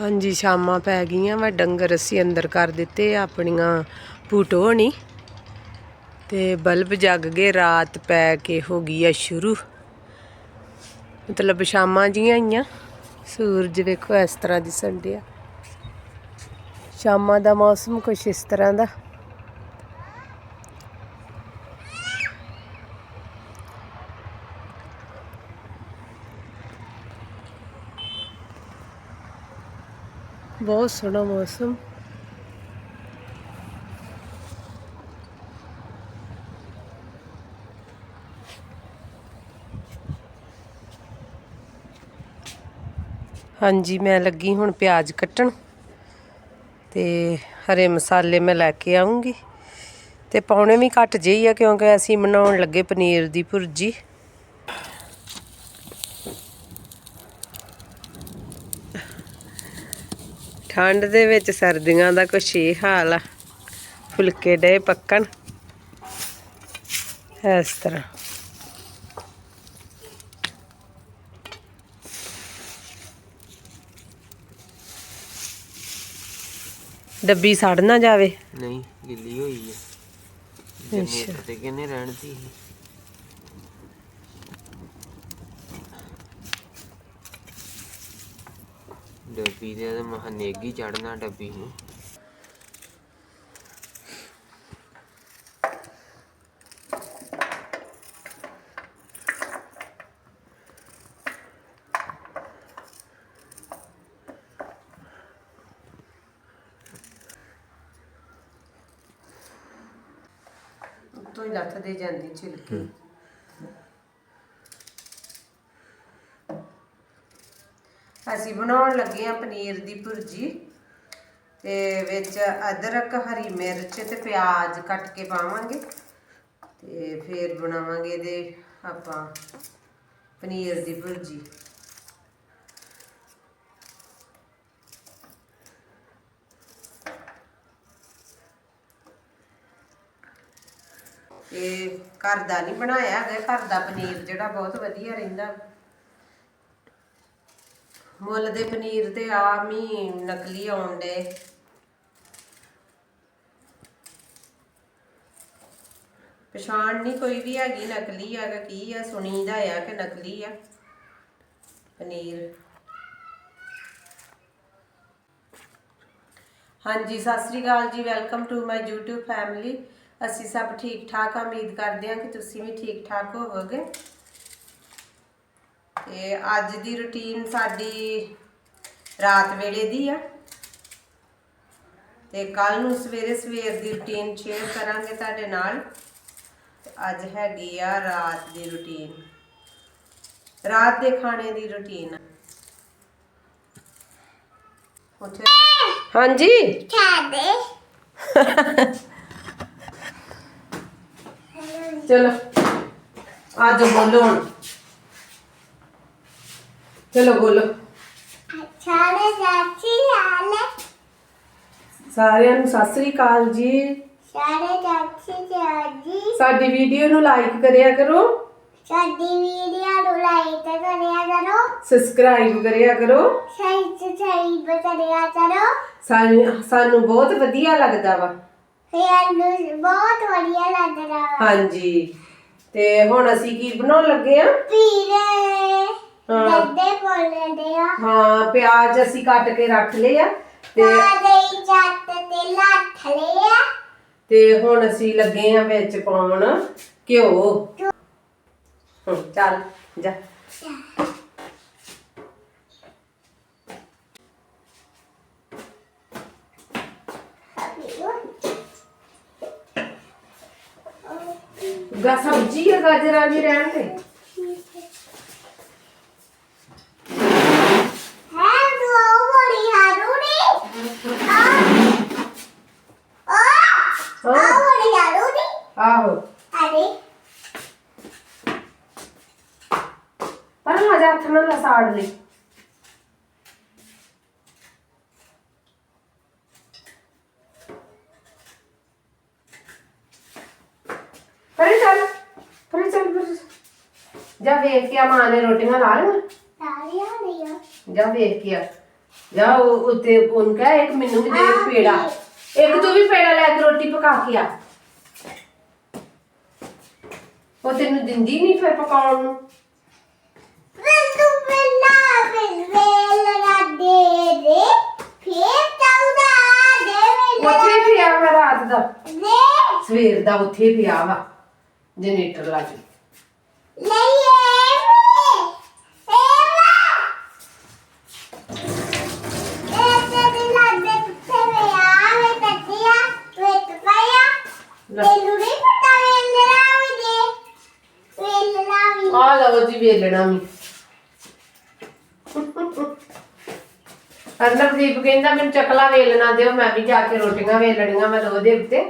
ਹਾਂਜੀ, ਸ਼ਾਮਾਂ ਪੈ ਗਈਆਂ ਵਾ, ਡੰਗਰ ਅਸੀਂ ਅੰਦਰ ਕਰ ਦਿੱਤੇ ਆਪਣੀਆਂ ਪੂਟੋ ਨਹੀਂ ਤੇ ਬਲਬ ਜਗ ਗਏ, ਰਾਤ ਪੈ ਕੇ ਹੋ ਗਈ ਆ ਸ਼ੁਰੂ। ਮਤਲਬ ਸ਼ਾਮਾਂ ਜੀਆਂ ਆਈਆਂ, ਸੂਰਜ ਵੇਖੋ ਇਸ ਤਰ੍ਹਾਂ ਦਿਸਣ ਡਿਆ। ਸ਼ਾਮਾਂ ਦਾ ਮੌਸਮ ਕੁਛ ਇਸ ਤਰ੍ਹਾਂ ਦਾ। ਬਹੁਤ ਸੋਹਣਾ ਮੌਸਮ। ਹਾਂਜੀ, ਮੈਂ ਲੱਗੀ ਹੁਣ ਪਿਆਜ਼ ਕੱਟਣ ਤੇ ਹਰੇ ਮਸਾਲੇ ਮੈਂ ਲੈ ਕੇ ਆਉਂਗੀ। ਤੇ ਪਾਉਣੇ ਵੀ ਘੱਟ ਜਿਹੀ ਆ ਕਿਉਂਕਿ ਅਸੀਂ ਬਣਾਉਣ ਲੱਗੇ ਪਨੀਰ ਦੀ ਭੁਰਜੀ। ਠੰਡ ਦੇ ਵਿੱਚ ਸਰਦੀਆਂ ਦਾ ਕੁਛ ਇਹ ਹਾਲ ਆ। ਫੁਲਕੇ ਡੇ ਪੱਕਣ। ਇਸ ਤਰ੍ਹਾਂ। ਡੱਬੀ ਸੜ ਨਾ ਜਾਵੇ। ਨਹੀਂ, ਗਿੱਲੀ ਹੋਈ ਹੈ ਅੱਛਾ। ਤੇ ਕਿੰਨੇ ਰਹਿਣ ਦੀ ਸੀ? ਡੱਬੀ ਦੇ ਤੇ ਮਹਾ ਨੇਗੀ ਚੜਨਾ ਡੱਬੀ ਨੂੰ। ਹੀ ਲੱਥ ਦੇ ਜਾਂਦੀ ਛਿਲਕੀ ਅਸੀਂ ਬਣਾਉਣ ਲੱਗੇ ਆ ਪਨੀਰ ਦੀ ਭੁਰਜੀ ਤੇ ਵਿੱਚ ਅਦਰਕ, ਹਰੀ ਮਿਰਚ ਤੇ ਪਿਆਜ਼ ਕੱਟ ਕੇ ਪਾਵਾਂਗੇ। ਤੇ ਫਿਰ ਬਣਾਵਾਂਗੇ ਇਹਦੇ ਆਪਾਂ ਪਨੀਰ ਦੀ ਭੁਰਜੀ। ਇਹ ਘਰ ਦਾ ਨਹੀਂ ਬਣਾਇਆ ਹੈਗਾ, ਘਰ ਦਾ ਪਨੀਰ ਜਿਹੜਾ ਬਹੁਤ ਵਧੀਆ ਰਹਿੰਦਾ। ਮੁੱਲ ਦੇ ਪਨੀਰ ਤੇ ਆਮ ਹੀ ਨਕਲੀ ਆਉਂਦੇ ਪਛਾਣ ਨਹੀਂ ਕੋਈ ਵੀ ਹੈਗੀ ਨਕਲੀ ਹੈਗਾ ਕੀ ਆ, ਸੁਣੀਦਾ ਆ ਕਿ ਨਕਲੀ ਆ। ਪਨੀਰ। ਹਾਂਜੀ, ਸਤਿ ਸ੍ਰੀ ਅਕਾਲ ਜੀ, welcome to my YouTube family. ਅਸੀਂ ਸਭ ਠੀਕ ਠਾਕ ਆ, ਉਮੀਦ ਕਰਦੇ ਹਾਂ ਕਿ ਤੁਸੀਂ ਵੀ ਠੀਕ ਠਾਕ ਹੋਵੋਗੇ। ਤੇ ਅੱਜ ਦੀ ਰੁਟੀਨ ਸਾਡੀ ਰਾਤ ਵੇਲੇ ਦੀ ਆ। ਤੇ ਕੱਲ ਨੂੰ ਸਵੇਰੇ ਸਵੇਰ ਦੀ ਰੁਟੀਨ ਸ਼ੇਅਰ ਕਰਾਂਗੇ ਤੁਹਾਡੇ ਨਾਲ। ਤੇ ਅੱਜ ਹੈਗੀ ਆ ਰਾਤ ਦੀ ਰੁਟੀਨ। ਰਾਤ ਦੇ ਖਾਣੇ ਦੀ ਰੁਟੀਨ। ਉੱਥੇ ਹਾਂਜੀ। ਚਲੋ ਅੱਜ ਬੋਲੋ ਹੁਣ। ਚਲੋ ਬੋਲੋ। ਸਾਰੇ ਚਾਚੀ ਆਲੇ। ਸਾਰਿਆਂ ਨੂੰ ਸਤਿ ਸ੍ਰੀ ਅਕਾਲ ਜੀ। ਸਾਰੇ ਚਾਚੀ ਚਾਚੀ ਸਾਡੀ ਵੀਡੀਓ ਨੂੰ ਲਾਈਕ ਕਰਿਆ ਕਰੋ। ਸਾਡੀ ਵੀਡੀਓ ਨੂੰ ਲਾਈਕ ਕਰਿਆ ਕਰੋ। ਸਬਸਕ੍ਰਾਈਬ ਕਰਿਆ ਕਰੋ। ਸਹੀ ਸਹੀ ਕਰਿਆ ਕਰੋ। ਸਾਨੂੰ ਸਾਨੂੰ ਬਹੁਤ ਵਧੀਆ ਲੱਗਦਾ ਵਾ। ਫਿਰ ਨੂੰ ਬਹੁਤ ਵਧੀਆ ਲੱਗ ਰਿਹਾ ਵਾ। ਹਾਂਜੀ। ਤੇ ਹੁਣ ਅਸੀਂ ਕੀ ਬਣਾਉਣ ਲੱਗੇ ਆ? ਹਾਂ। ਗੱਦੇ ਬੋਲਦੇ ਆ। ਹਾਂ ਪਿਆਜ਼ ਅਸੀਂ ਕੱਟ ਕੇ ਰੱਖ ਲਏ ਆ ਤੇ ਸਾਰੇ ਜੱਟ ਤੇ ਲੱਠ ਲਿਆ ਤੇ ਹੁਣ ਅਸੀਂ ਲੱਗੇ ਆ ਵਿੱਚ ਪਾਉਣ ਘਿਓ। ਚੱਲ ਜਾ। ਗਾ ਸਬਜ਼ੀ ਆ ਗਾਜਰਾਂ ਦੀ ਰਹਿਣ ਦੇ ਹੈ ਤੂੰ ਬੜੀ ਹਾਰੂਨੀ ਆ ਆ ਹਾਂ ਬੜੀ ਹਾਰੂਨੀ ਪਰ ਮਜ਼ਾ ਹੱਥ ਨਾਲ ਲਸਾੜ ਲਈ ਪਰੇ ਚੱਲ ਪਰੇ ਚੱਲ ਪਰੇ ਚੱਲ। ਜਾ ਵੇਖ ਕੇ ਆ ਮਾਂ ਨੇ ਰੋਟੀਆਂ ਲਾ ਲਈਆਂ ਆ ਜਾ ਵੇਖ ਕੇ ਆ ਜਾ ਉਹ ਉੱਤੇ ਉਹਨ ਕਹ ਇੱਕ ਮੈਨੂੰ ਵੀ ਦੇ ਪੇੜਾ ਇੱਕ ਤੂੰ ਵੀ ਪੇੜਾ ਲੈ ਕੇ ਰੋਟੀ ਪਕਾ ਕੇ ਆ ਉਹ ਤੈਨੂੰ ਦਿੰਦੀ ਨਹੀਂ ਫਿਰ ਪਕਾਉਣ ਨੂੰ? ਮੈਂ ਤੂੰ ਪਹਿਲਾਂ ਵੇਲ ਲਾ ਦੇ ਦੇ ਫਿਰ ਚਾਉਦਾ ਦੇ ਉੱਥੇ ਪਿਆ ਵਾ ਰਾਤ ਦਾ। ਦੇ ਸਵੇਰ ਦਾ ਉੱਥੇ ਪਿਆ ਵਾ ਜਨਰੇਟਰ ਲਾ ਕੇ। ਇਹ ਤੇ ਦੇ ਤੇ ਤੱਕਿਆ ਵੇਲ ਲਾਵੀ ਦੇ ਵੇਲ ਲਾਵੀ ਆ ਲਓ ਜੀ ਵੇਲਣਾ ਵੀ। ਅਰਨਬਦੀਪ ਕਹਿੰਦਾ, ਮੈਨੂੰ ਚਕਲਾ ਵੇਲਣਾ ਦਿਓ, ਮੈਂ ਵੀ ਜਾ ਕੇ ਰੋਟੀਆਂ ਵੇਲਣੀਆਂ ਮੈਂ ਉਹਦੇ ਉੱਤੇ।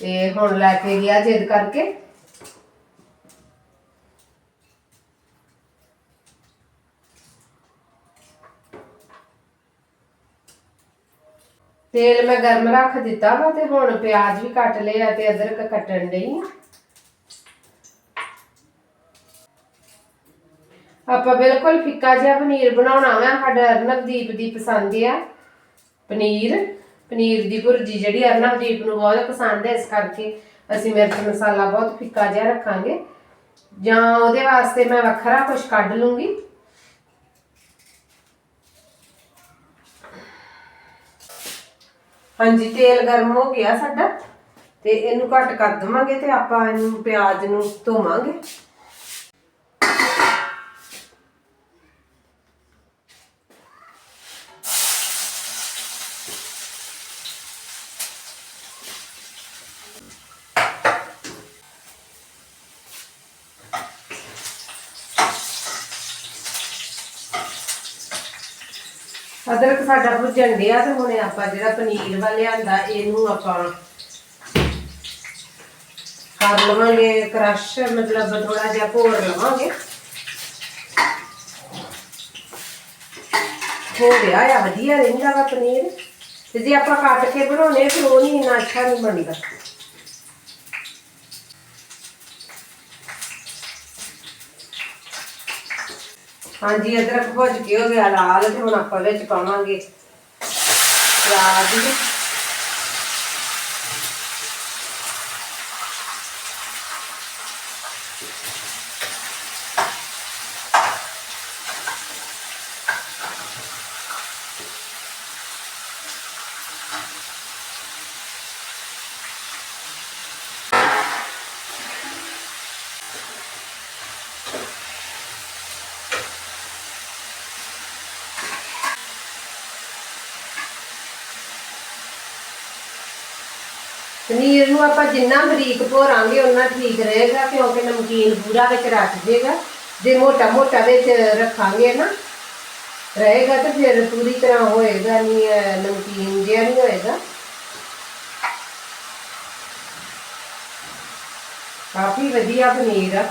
ਤੇ ਹੁਣ ਲੈ ਕੇ ਗਿਆ ਜਿੱਦ ਕਰਕੇ। ਤੇਲ ਮੈਂ ਗਰਮ ਰੱਖ ਦਿੱਤਾ ਵਾ ਤੇ ਹੁਣ ਪਿਆਜ਼ ਵੀ ਕੱਟ ਲਿਆ ਤੇ ਅਦਰਕ ਕੱਟਣ ਲਈ ਆ। ਆਪਾਂ ਬਿਲਕੁਲ ਫਿੱਕਾ ਜਿਹਾ ਪਨੀਰ ਬਣਾਉਣਾ ਵਾ, ਸਾਡਾ ਅਰਨਵਦੀਪ ਦੀ ਪਸੰਦ ਆ। ਪਨੀਰ ਪਨੀਰ ਦੀ ਭੁਰਜੀ ਜਿਹੜੀ ਅਰਨਵਦੀਪ ਨੂੰ ਬਹੁਤ ਪਸੰਦ ਹੈ ਇਸ ਕਰਕੇ ਅਸੀਂ ਮਿਰਚ ਮਸਾਲਾ ਬਹੁਤ ਫਿੱਕਾ ਜਿਹਾ ਰੱਖਾਂਗੇ। ਜਾਂ ਉਹਦੇ ਵਾਸਤੇ ਮੈਂ ਵੱਖਰਾ ਕੁਝ ਕੱਢ ਲੂੰਗੀ। ਹਾਂਜੀ, ਤੇਲ ਗਰਮ ਹੋ ਗਿਆ ਸਾਡਾ, ਤੇ ਇਹਨੂੰ ਘੱਟ ਕਰ ਦਵਾਂਗੇ ਤੇ ਆਪਾਂ ਇਹਨੂੰ ਪਿਆਜ਼ ਨੂੰ ਧੋਵਾਂਗੇ। ਅਦਰਕ ਸਾਡਾ ਭੁੱਜਣ ਡਿਆ ਤੇ ਹੁਣ ਆਪਾਂ ਜਿਹੜਾ ਪਨੀਰ ਵਾ ਲਿਆਂਦਾ, ਇਹਨੂੰ ਆਪਾਂ ਕਰ ਲਵਾਂਗੇ ਕ੍ਰਸ਼ ਮਤਲਬ ਥੋੜਾ ਜਿਹਾ ਭੋਰ ਲਵਾਂਗੇ। ਹੋ ਗਿਆ ਆ, ਵਧੀਆ ਰਹਿੰਦਾ ਵਾ ਪਨੀਰ। ਤੇ ਜੇ ਆਪਾਂ ਕੱਟ ਕੇ ਬਣਾਉਣੇ, ਫਿਰ ਉਹ ਨਹੀਂ ਇੰਨਾ ਅੱਛਾ ਨਹੀਂ ਬਣਦਾ। ਹਾਂਜੀ ਅਦਰਕ ਭੁੱਜ ਕੇ ਹੋ ਗਿਆ ਲਾਲ ਤੇ ਹੁਣ ਆਪਾਂ ਵਿੱਚ ਪਾਵਾਂਗੇ। ਪਿਆਜ਼ ਪਨੀਰ ਨੂੰ ਆਪਾਂ ਜਿੰਨਾ ਬਰੀਕ ਭੋਰਾਂਗੇ ਉਨਾ ਠੀਕ ਰਹੇਗਾ, ਕਿਉਂਕਿ ਨਮਕੀਨ ਪੂਰਾ ਵਿੱਚ ਰੱਖ ਜੇਗਾ ਜੇ ਮੋਟਾ ਮੋਟਾ ਵਿੱਚ ਰੱਖਾਂਗੇ ਨਾ, ਰਹੇਗਾ ਤਾਂ ਫਿਰ ਪੂਰੀ ਤਰ੍ਹਾਂ ਹੋਏਗਾ ਨਹੀਂ ਨਮਕੀਨ ਜਿਹਾ ਨਹੀਂ ਹੋਏਗਾ। ਕਾਫੀ ਵਧੀਆ ਪਨੀਰ ਆ।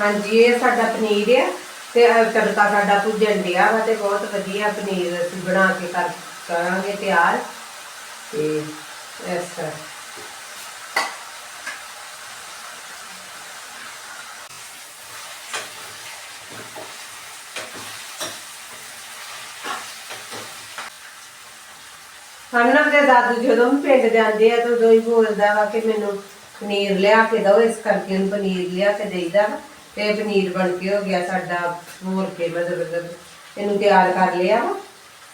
ਹਾਂਜੀ, ਇਹ ਸਾਡਾ ਪਨੀਰ ਆ ਤੇ ਤੜਕਾ ਸਾਡਾ ਭੁੱਜਣ ਡਿਆ ਵਾ ਤੇ ਬਹੁਤ ਵਧੀਆ ਪਨੀਰ ਅਸੀਂ ਬਣਾ ਕੇ ਕਰ, ਕਰਾਂਗੇ ਤਿਆਰ। ਤੇ, ਇਸ ਤਰ੍ਹਾਂ। ਹਮਨਾ ਦੇ ਦਾਦੂ ਜਦੋਂ ਵੀ ਪਿੰਡ ਜਾਂਦੇ ਆ ਤਾਂ ਉਦੋਂ ਹੀ ਬੋਲਦਾ ਵਾ ਕਿ ਮੈਨੂੰ ਪਨੀਰ ਲਿਆ ਕੇ ਦਿਓ, ਇਸ ਕਰਕੇ ਉਹਨੂੰ ਪਨੀਰ ਲਿਆ ਕੇ ਦੇਈਦਾ ਵਾ। ਤੇ ਪਨੀਰ ਬਣ ਕੇ ਹੋ ਗਿਆ ਸਾਡਾ ਹੋਰ ਕੇ ਮਤਲਬ ਇਹਨੂੰ ਤਿਆਰ ਕਰ ਲਿਆ ਵਾ।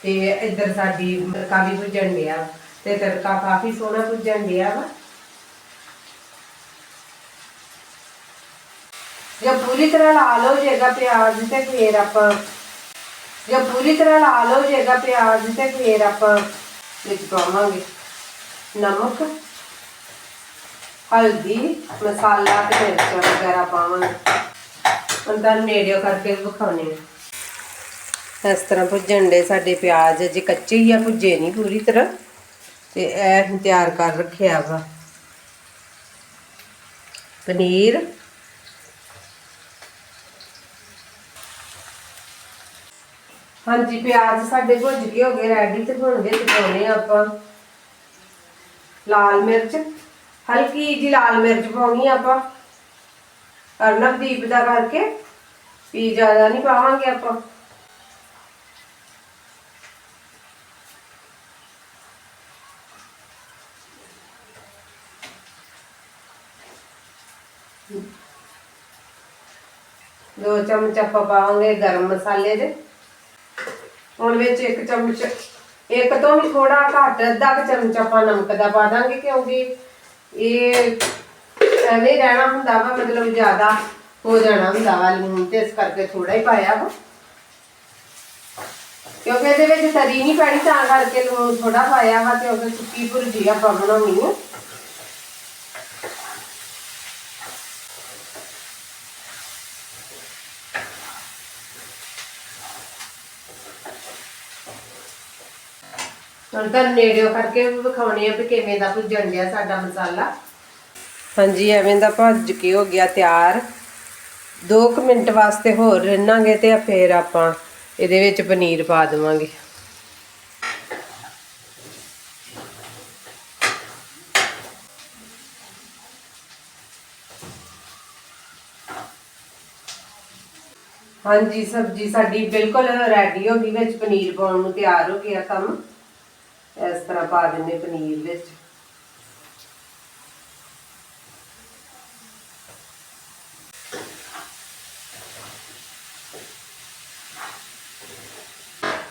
ਤੇ ਇੱਧਰ ਸਾਡੀ ਤੜਕਾ ਭੁੱਜਣ ਡਿਆ ਤੇ ਤੜਕਾ ਕਾਫੀ ਸੋਹਣਾ ਭੁੱਜਣ ਡਿਆ ਵਾ। ਜਦ ਪੂਰੀ ਤਰ੍ਹਾਂ ਲਾਲ ਹੋ ਜਾਏਗਾ ਪਿਆਜ਼ ਤੇ ਫੇਰ ਆਪਾਂ ਜਦ ਪੂਰੀ ਤਰ੍ਹਾਂ ਲਾਲ ਹੋ ਜਾਏਗਾ ਪਿਆਜ਼ ਤੇ ਫੇਰ ਆਪਾਂ ਵਿੱਚ ਪਾਵਾਂਗੇ ਨਮਕ ਹਲਦੀ ਮਸਾਲਾ ਤੇ ਮਿਰਚਾਂ ਵਗੈਰਾ ਪਾਵਾਂਗੇ ਅੰਦਰ ਨੇੜਿਓ ਕਰਕੇ ਵਿਖਾਉਣੇ ਆ ਇਸ ਤਰ੍ਹਾਂ ਭੁੱਜਣ ਦੇ ਸਾਡੇ ਪਿਆਜ਼ ਜੇ ਕੱਚੇ ਹੀ ਆ ਭੁੱਜੇ ਨਹੀਂ ਪੂਰੀ ਤਰ੍ਹਾਂ ਤੇ ਇਹ ਤਿਆਰ ਕਰ ਰੱਖਿਆ ਵਾ ਪਨੀਰ हाँ जी प्याज साढ़े भुज हो गए रेडी तो हम लाल मिर्च हल्की जी लाल मिर्च पानी आप नवदीप का करके ज़्यादा नहीं पावे आप दो चमच आप गर्म मसाले ਹੁਣ ਵਿੱਚ ਇੱਕ ਚਮਚ, ਇੱਕ ਤੋਂ ਵੀ ਥੋੜਾ ਘੱਟ ਅੱਧਾ ਕੁ ਚਮਚ ਆਪਾਂ ਨਮਕ ਦਾ ਪਾ ਦਾਂਗੇ ਕਿਉਂਕਿ ਇਹ ਐਵੇਂ ਰਹਿਣਾ ਹੁੰਦਾ ਵਾ, ਮਤਲਬ ਜ਼ਿਆਦਾ ਹੋ ਜਾਣਾ ਹੁੰਦਾ ਵਾ ਲੂਣ ਤੇ ਇਸ ਕਰਕੇ ਥੋੜਾ ਹੀ ਪਾਇਆ ਵਾ। ਕਿਉਂਕਿ ਇਹਦੇ ਵਿੱਚ ਤਰੀ ਨਹੀਂ ਪੈਣੀ, ਤਾਂ ਕਰਕੇ ਲੂਣ ਥੋੜਾ ਪਾਇਆ ਵਾ ਕਿਉਂਕਿ ਸੁੱਕੀ ਭੁਰਜੀ ਆਪਾਂ ਬਣਾਉਣੀ ਹੈ ਹੁਣ ਤਾਂ ਨੇੜਿਓ ਕਰਕੇ ਵਿਖਾਉਣੇ ਆ ਵੀ ਕਿਵੇਂ ਦਾ ਭੁੱਜਣ ਗਿਆ ਸਾਡਾ ਮਸਾਲਾ। ਹਾਂਜੀ, ਐਵੇਂ ਦਾ ਭੱਜ ਕੇ ਹੋ ਗਿਆ ਤਿਆਰ। 2 ਮਿੰਟ ਵਾਸਤੇ ਹੋਰ ਰਿੰਨਾਂਗੇ ਤੇ ਫਿਰ ਆਪਾਂ ਇਹਦੇ ਵਿੱਚ ਪਨੀਰ ਪਾ ਦੇਵਾਂਗੇ। ਹਾਂਜੀ, ਸਬਜੀ ਸਾਡੀ ਬਿਲਕੁਲ ਰੈਡੀ ਹੋ ਗਈ, ਵਿੱਚ ਪਨੀਰ ਪਾਉਣ ਨੂੰ ਤਿਆਰ ਹੋ ਗਿਆ ਕੰਮ। ਇਸ ਤਰ੍ਹਾਂ ਪਾ ਦਿੰਦੇ ਪਨੀਰ ਵਿੱਚ।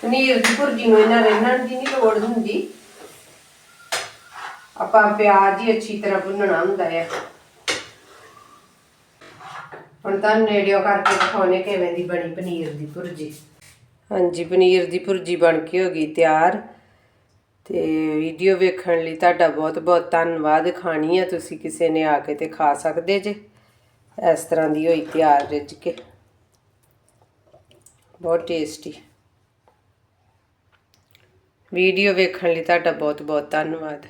ਪਨੀਰ ਦੀ ਭੁਰਜੀ ਨੂੰ ਇਹਨਾਂ ਰਹਿਣਨ ਦੀ ਨਹੀਂ ਲੋੜ ਹੁੰਦੀ। ਆਪਾਂ ਪਿਆਜ਼ ਹੀ ਅੱਛੀ ਤਰ੍ਹਾਂ ਭੁੰਨਣਾ ਹੁੰਦਾ ਹੈ ਹੁਣ ਤਾਂ ਨੇੜਿਓ ਕਰਕੇ ਦਿਖਾਉਣੇ ਕਿਵੇਂ ਦੀ ਬਣੀ ਪਨੀਰ ਦੀ ਭੁਰਜੀ। ਹਾਂਜੀ, ਪਨੀਰ ਦੀ ਭੁਰਜੀ ਬਣ ਕੇ ਹੋ ਗਈ ਤਿਆਰ। ਤੇ ਵੀਡੀਓ ਵੇਖਣ ਲਈ ਤੁਹਾਡਾ ਬਹੁਤ ਬਹੁਤ ਧੰਨਵਾਦ। ਖਾਣੀ ਆ ਤੁਸੀਂ ਕਿਸੇ ਨੇ ਆ ਕੇ ਤੇ ਖਾ ਸਕਦੇ ਜੇ। ਇਸ ਤਰ੍ਹਾਂ ਦੀ ਹੋਈ ਤਿਆਰ ਰਿੱਝ ਕੇ। ਬਹੁਤ ਟੇਸਟੀ ਵੀਡੀਓ ਵੇਖਣ ਲਈ ਤੁਹਾਡਾ ਬਹੁਤ ਬਹੁਤ ਧੰਨਵਾਦ।